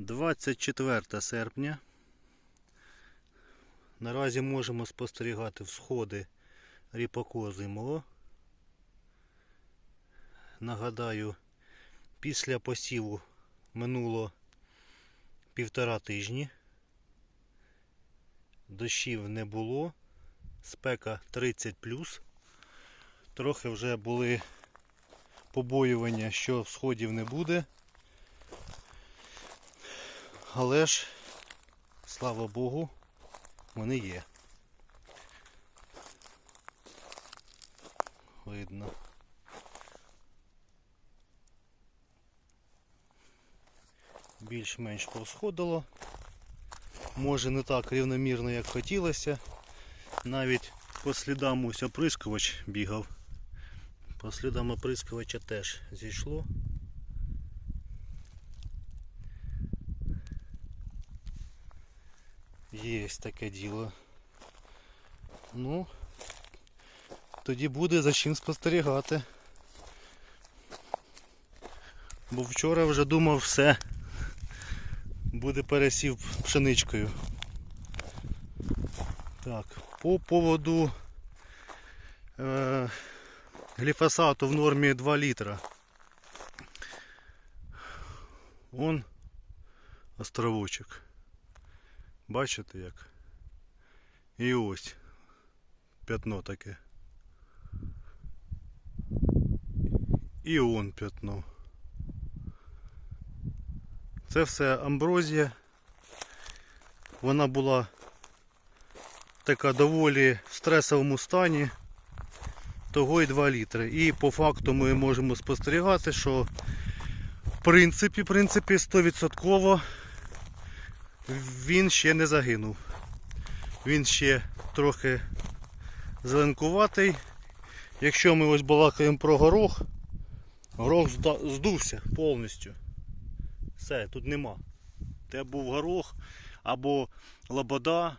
24 серпня. Наразі можемо спостерігати всходи ріпаку зимового. Нагадаю, після посіву минуло півтора тижні. Дощів не було. Спека 30 Трохи вже були побоювання, що всходів не буде. Але ж, слава Богу, вони є. Видно. Більш-менш повсходило. Може не так рівномірно, як хотілося. Навіть по слідам ось оприскувач бігав. По слідам оприскувача теж зійшло. Є таке діло. Ну, тоді буде за чим спостерігати. Бо вчора вже думав все. Буде пересів пшеничкою. Так, по поводу е, гліфосату в нормі 2 літра. Он островочок. Бачите як? І ось п'ятно таке. І он п'ятно. Це все амброзія. Вона була така доволі в стресовому стані. Того і 2 літри. І по факту ми можемо спостерігати, що в принципі, в принципі 100% він ще не загинув. Він ще трохи зеленкуватий. Якщо ми ось балакаємо про горох, горох здувся повністю. Все, тут нема. Те був горох або лобода,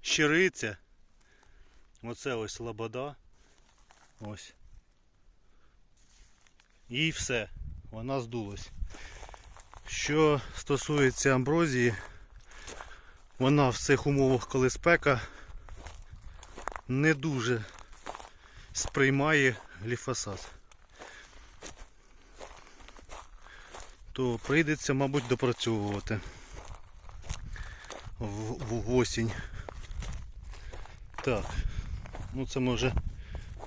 щириця. Оце ось лобода. Ось. І все. Вона здулась. Що стосується амброзії, вона в цих умовах, коли спека, не дуже сприймає гліфосат. То прийдеться, мабуть, допрацьовувати в, в осінь. Так, ну це ми вже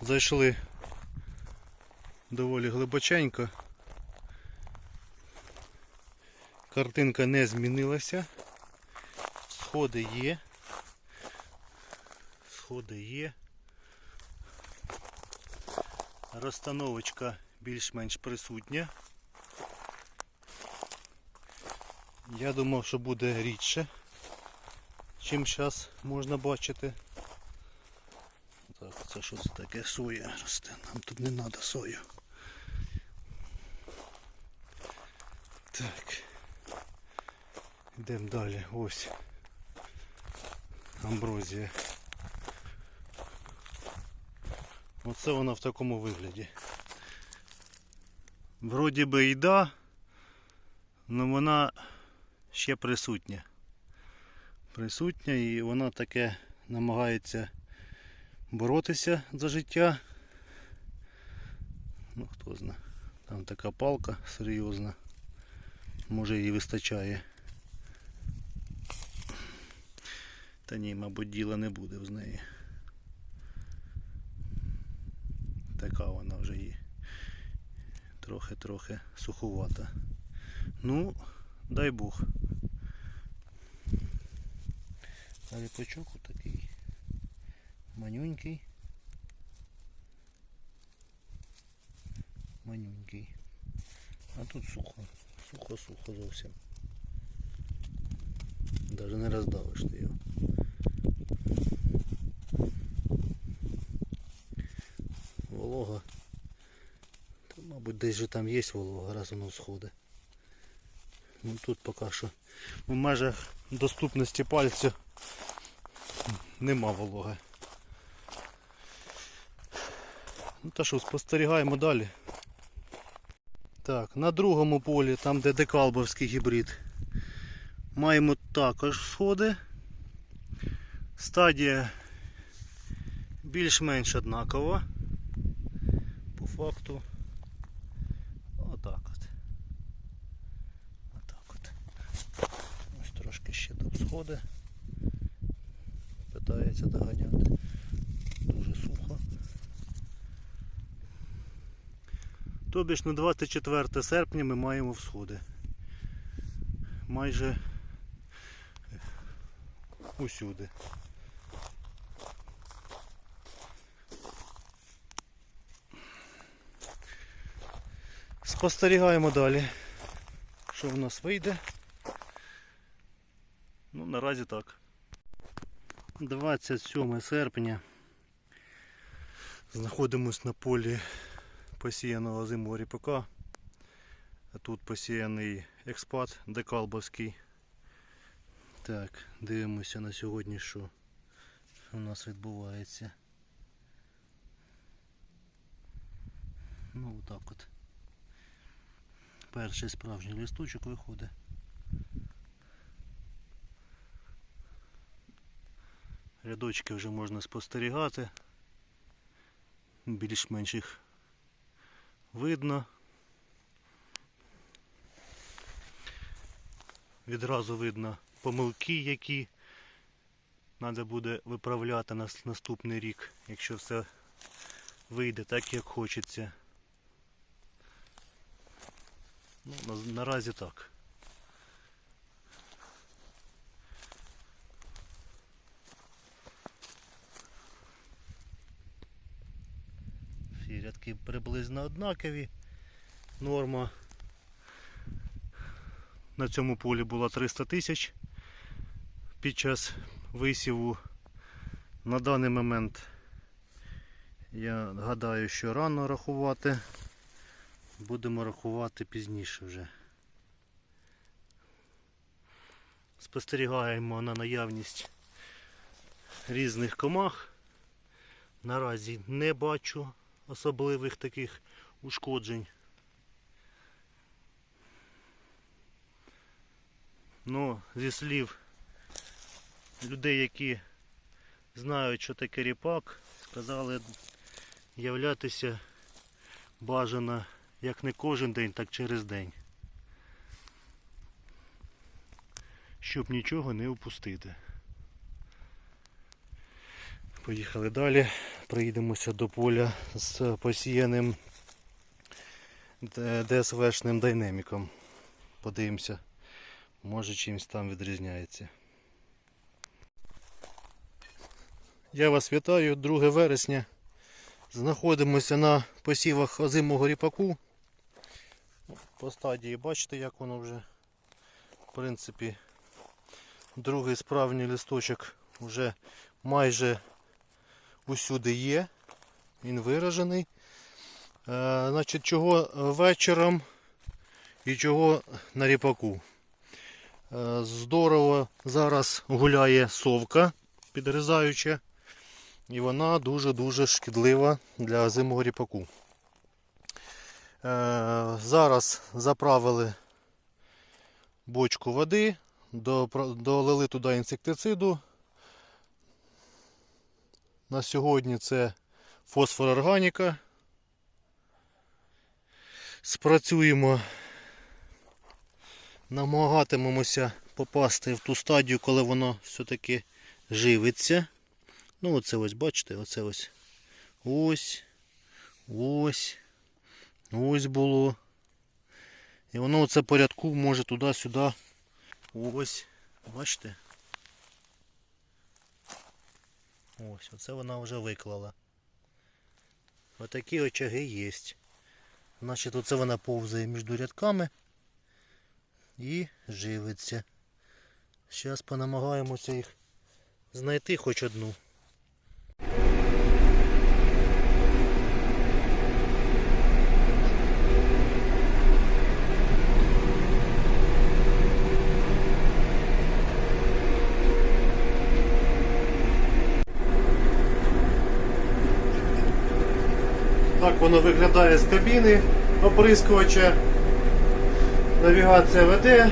зайшли доволі глибоченько. Картинка не змінилася. Сходи є. Сходи є. Розстановочка більш-менш присутня. Я думав, що буде рідше, чим зараз можна бачити. Так, це що це таке соя росте? Нам тут не треба сою. Так. Йдемо далі. Ось. Амброзія. Оце вона в такому вигляді. Вроді би і да, але вона ще присутня. Присутня і вона таке намагається боротися за життя. Ну хто знає. Там така палка серйозна. Може її вистачає. Та ні, мабуть, діла не буде з неї. Така вона вже є. Трохи-трохи суховата. Ну, дай Бог. А ріпачок отакий манюнький. Манюнький. А тут сухо. Сухо-сухо зовсім. Даже не роздавиш ти його. Волога. Та, мабуть, десь же там є волога, раз воно сходить. Ну тут поки що в межах доступності пальцю нема вологи. Ну та що, спостерігаємо далі. Так, на другому полі, там де декалбовський гібрид, Маємо також сходи. Стадія більш-менш однакова. По факту. Отак от. Отак от. Ось трошки ще. Питається доганяти. Дуже сухо. Тобі ж на 24 серпня ми маємо всходи. Майже усюди. Спостерігаємо далі, що в нас вийде. Наразі так. 27 серпня. Знаходимось на полі посіяного зиму ріпака. Тут посіяний експат декалбовський. Так, дивимося на сьогодні, що у нас відбувається. Ну отак от. Перший справжній листочок виходить. Рядочки вже можна спостерігати. Більш-менш їх видно. Відразу видно помилки, які треба буде виправляти на наступний рік, якщо все вийде так, як хочеться. Ну, наразі так. Рядки приблизно однакові. Норма на цьому полі була 300 тисяч під час висіву. На даний момент я гадаю, що рано рахувати. Будемо рахувати пізніше вже. Спостерігаємо на наявність різних комах. Наразі не бачу особливих таких ушкоджень. Ну, зі слів людей, які знають, що таке ріпак, сказали являтися бажано як не кожен день, так через день. Щоб нічого не упустити. Поїхали далі. Приїдемося до поля з посіяним ДСВшним динаміком. Подивимося, може чимось там відрізняється. Я вас вітаю, 2 вересня. Знаходимося на посівах озимого ріпаку. По стадії бачите, як воно вже, в принципі, другий справжній листочок вже майже усюди є. Він виражений. Е, значить, чого вечором і чого на ріпаку. Е, здорово зараз гуляє совка підрізаюча. І вона дуже-дуже шкідлива для озимого ріпаку. Е, зараз заправили бочку води, долили туди інсектициду. На сьогодні це фосфор органіка. Спрацюємо, намагатимемося попасти в ту стадію, коли воно все-таки живиться. Ну, оце ось, бачите, оце ось. Ось. Ось. Ось було. І воно оце порядку може туди-сюди. Ось. Бачите? Ось, оце вона вже виклала. Отакі очаги є. Значить, оце вона повзає між рядками і живиться. Зараз понамагаємося їх знайти хоч одну. Так воно виглядає з кабіни оприскувача. Навігація веде,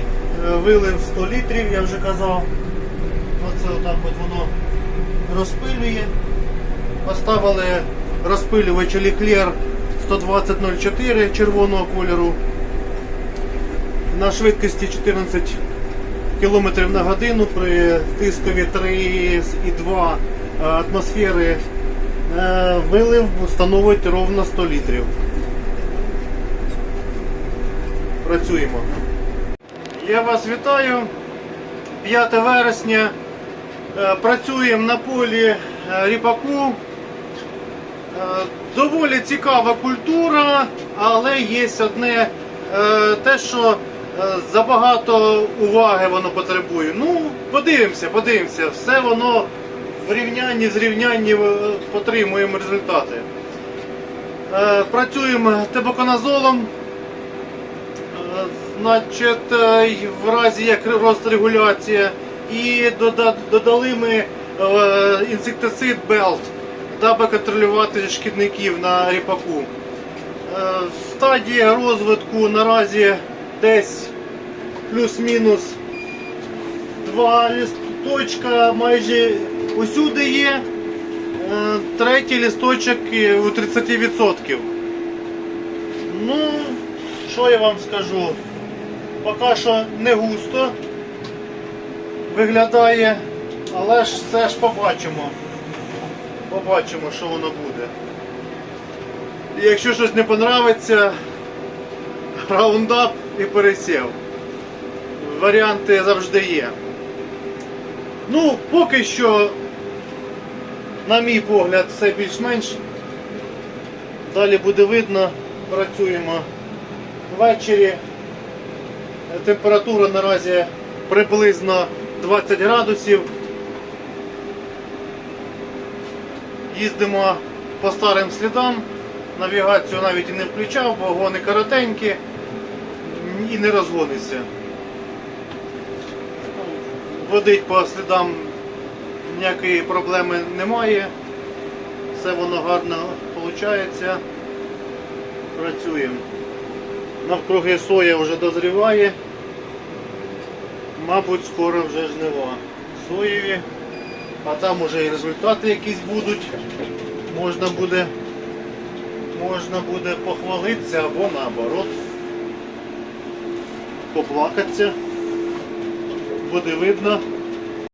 Е, Вилив 100 літрів, я вже казав. Оце отак от воно розпилює. Поставили розпилювач Leclerc 12004 червоного кольору на швидкості 14 км на годину при тискові 3,2 атмосфери Е, вилив становить ровно 100 літрів. Працюємо. Я вас вітаю. 5 вересня. Е, Працюємо на полі е, ріпаку. Е, Доволі цікава культура, але є одне е, те, що е, забагато уваги воно потребує. Ну, подивимося, подивимося. Все воно в рівнянні, зрівнянні е, отримуємо результати. Е, Працюємо тебоконазолом. Е, Значить, в разі як розрегуляція. І додали ми інсектицид Белт, даби контролювати шкідників на ріпаку. Стадія розвитку наразі десь плюс-мінус два лісточка майже усюди є. Е, Третій лісточок е, у 30%. Ну, що я вам скажу? Поки що не густо виглядає, але ж все ж побачимо. Побачимо, що воно буде. І якщо щось не понравиться, раундап і пересів. Варіанти завжди є. Ну, поки що, на мій погляд, все більш-менш. Далі буде видно, працюємо ввечері. Температура наразі приблизно 20 градусів. Їздимо по старим слідам. Навігацію навіть і не включав, бо гони коротенькі і не розгониться. Водить по слідам ніякої проблеми немає. Все воно гарно виходить. Працюємо. Навкруги соя вже дозріває. Мабуть, скоро вже жнива. Соєві. А там уже і результати якісь будуть. Можна буде, можна буде похвалитися або наоборот. Поплакатися. Буде видно.